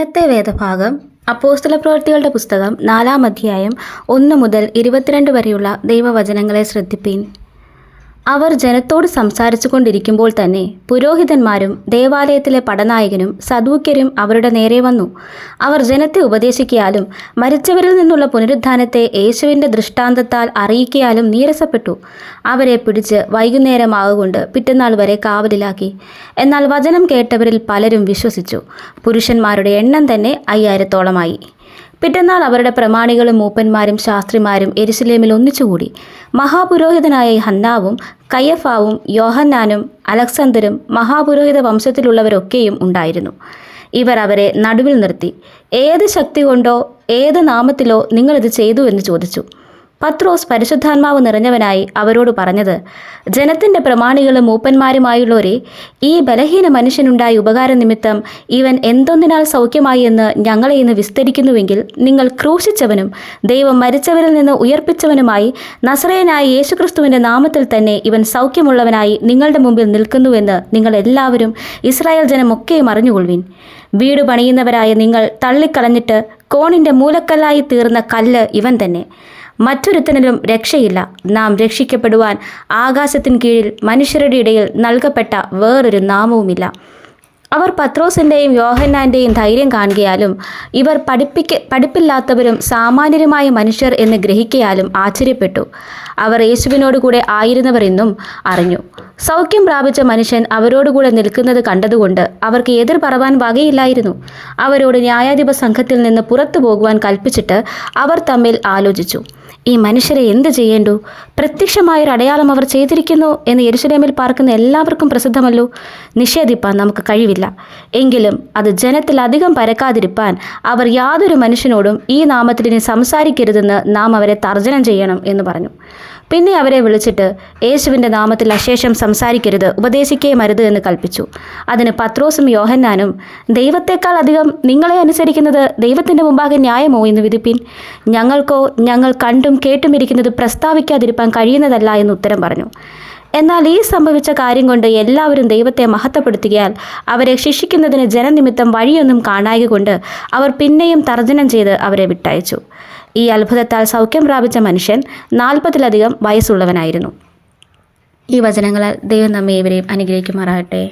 ഇന്നത്തെ വേദഭാഗം അപ്പോസ്തല പ്രവൃത്തികളുടെ പുസ്തകം നാലാം അധ്യായം ഒന്ന് മുതൽ ഇരുപത്തിരണ്ട് വരെയുള്ള ദൈവവചനങ്ങളെ ശ്രദ്ധിപ്പീൻ. അവർ ജനത്തോട് സംസാരിച്ചു കൊണ്ടിരിക്കുമ്പോൾ തന്നെ പുരോഹിതന്മാരും ദേവാലയത്തിലെ പടനായകനും സദൂക്യരും അവരുടെ നേരെ വന്നു. അവർ ജനത്തെ ഉപദേശിക്കയാലും മരിച്ചവരിൽ നിന്നുള്ള പുനരുദ്ധാനത്തെ യേശുവിന്റെ ദൃഷ്ടാന്തത്താൽ അറിയിക്കാലും നീരസപ്പെട്ടു. അവരെ പിടിച്ച് വൈകുന്നേരമാകൊണ്ട് പിറ്റന്നാൾ വരെ കാവലിലാക്കി. എന്നാൽ വചനം കേട്ടവരിൽ പലരും വിശ്വസിച്ചു. പുരുഷന്മാരുടെ എണ്ണം തന്നെ അയ്യായിരത്തോളമായി. പിറ്റന്നാൾ അവരുടെ പ്രമാണികളും മൂപ്പന്മാരും ശാസ്ത്രിമാരും എരുസലേമിൽ ഒന്നിച്ചുകൂടി. മഹാപുരോഹിതനായ ഹന്നാവും കയ്യഫാവും യോഹന്നാനും അലക്സന്തരും മഹാപുരോഹിത വംശത്തിലുള്ളവരൊക്കെയും ഉണ്ടായിരുന്നു. ഇവർ അവരെ നടുവിൽ നിർത്തി. ഏത് ശക്തി കൊണ്ടോ ഏത് നാമത്തിലോ നിങ്ങളിത് ചെയ്തു എന്ന് ചോദിച്ചു. പത്രോസ് പരിശുദ്ധാത്മാവ് നിറഞ്ഞവനായി അവരോട് പറഞ്ഞത് ജനത്തിന്റെ പ്രമാണികളും മൂപ്പന്മാരുമായുള്ളവരെ ഈ ബലഹീന മനുഷ്യനുണ്ടായ ഉപകാര നിമിത്തം ഇവൻ എന്തൊന്നിനാൽ സൗഖ്യമായി എന്ന് ഞങ്ങളെ ഇന്ന് വിസ്തരിക്കുന്നുവെങ്കിൽ നിങ്ങൾ ക്രൂശിച്ചവനും ദൈവം മരിച്ചവരിൽ നിന്ന് ഉയർപ്പിച്ചവനുമായി നസ്രയനായ യേശുക്രിസ്തുവിന്റെ നാമത്തിൽ തന്നെ ഇവൻ സൗഖ്യമുള്ളവനായി നിങ്ങളുടെ മുമ്പിൽ നിൽക്കുന്നുവെന്ന് നിങ്ങൾ എല്ലാവരും ഇസ്രായേൽ ജനമൊക്കെയും അറിഞ്ഞുകൊള്ളുവിൻ. വീട് പണിയുന്നവരായ നിങ്ങൾ തള്ളിക്കളഞ്ഞിട്ട് കോണിന്റെ മൂലക്കല്ലായി തീർന്ന കല്ല് ഇവൻ തന്നെ. മറ്റൊരുത്തനിലും രക്ഷയില്ല. നാം രക്ഷിക്കപ്പെടുവാൻ ആകാശത്തിന് കീഴിൽ മനുഷ്യരുടെ ഇടയിൽ നൽകപ്പെട്ട വേറൊരു നാമവുമില്ല. അവർ പത്രോസിന്റെയും യോഹന്നാന്റെയും ധൈര്യം കാണുകയാലും ഇവർ പഠിപ്പിക്ക പഠിപ്പില്ലാത്തവരും സാമാന്യരുമായ മനുഷ്യർ എന്ന് ഗ്രഹിക്കയാലും ആശ്ചര്യപ്പെട്ടു. അവർ യേശുവിനോടുകൂടെ ആയിരുന്നവർ എന്നും അറിഞ്ഞു. സൗഖ്യം പ്രാപിച്ച മനുഷ്യൻ അവരോടുകൂടെ നിൽക്കുന്നത് കണ്ടതുകൊണ്ട് അവർക്ക് എതിർ പറവാൻ വകയില്ലായിരുന്നു. അവരോട് ന്യായാധിപ സംഘത്തിൽ നിന്ന് പുറത്തു പോകുവാൻ കൽപ്പിച്ചിട്ട് അവർ തമ്മിൽ ആലോചിച്ചു. ഈ മനുഷ്യരെ എന്ത് ചെയ്യേണ്ടു? പ്രത്യക്ഷമായൊരു അടയാളം അവർ ചെയ്തിരിക്കുന്നു എന്ന് യെരുശലേമിൽ പാർക്കുന്ന എല്ലാവർക്കും പ്രസിദ്ധമല്ലോ. നിഷേധിപ്പാൻ നമുക്ക് കഴിവില്ല. എങ്കിലും അത് ജനത്തിൽ അധികം പരക്കാതിരിപ്പാൻ അവർ യാതൊരു മനുഷ്യനോടും ഈ നാമത്തിൽ ഇനി സംസാരിക്കരുതെന്ന് നാം അവരെ തർജനം ചെയ്യണം എന്ന് പറഞ്ഞു. പിന്നെ അവരെ വിളിച്ചിട്ട് യേശുവിന്റെ നാമത്തിൽ അശേഷം സംസാരിക്കരുത് ഉപദേശിക്കേ അരുത് എന്ന് കൽപ്പിച്ചു. അതിന് പത്രോസും യോഹന്നാനും ദൈവത്തെക്കാൾ അധികം നിങ്ങളെ അനുസരിക്കുന്നത് ദൈവത്തിന്റെ മുമ്പാകെ ന്യായമോ എന്ന് വിധിപ്പിൻ. ഞങ്ങൾക്കോ ഞങ്ങൾ കണ്ടും കേട്ടും ഇരിക്കുന്നത് പ്രസ്താവിക്കാതിരിപ്പാൻ കഴിയുന്നതല്ല എന്ന് ഉത്തരം പറഞ്ഞു. എന്നാൽ ഈ സംഭവിച്ച കാര്യം കൊണ്ട് എല്ലാവരും ദൈവത്തെ മഹത്വപ്പെടുത്തുകയാൽ അവരെ ശിക്ഷിക്കുന്നതിന് ജനനിമിത്തം വഴിയൊന്നും കാണായ കൊണ്ട് അവർ പിന്നെയും തർജനം ചെയ്ത് അവരെ വിട്ടയച്ചു. ഈ അത്ഭുതത്താൽ സൗഖ്യം പ്രാപിച്ച മനുഷ്യൻ നാൽപ്പതിലധികം വയസ്സുള്ളവനായിരുന്നു. ഈ വചനങ്ങളാൽ ദൈവം നമ്മെ ഇവരെയും അനുഗ്രഹിക്കുമാറാകട്ടെ.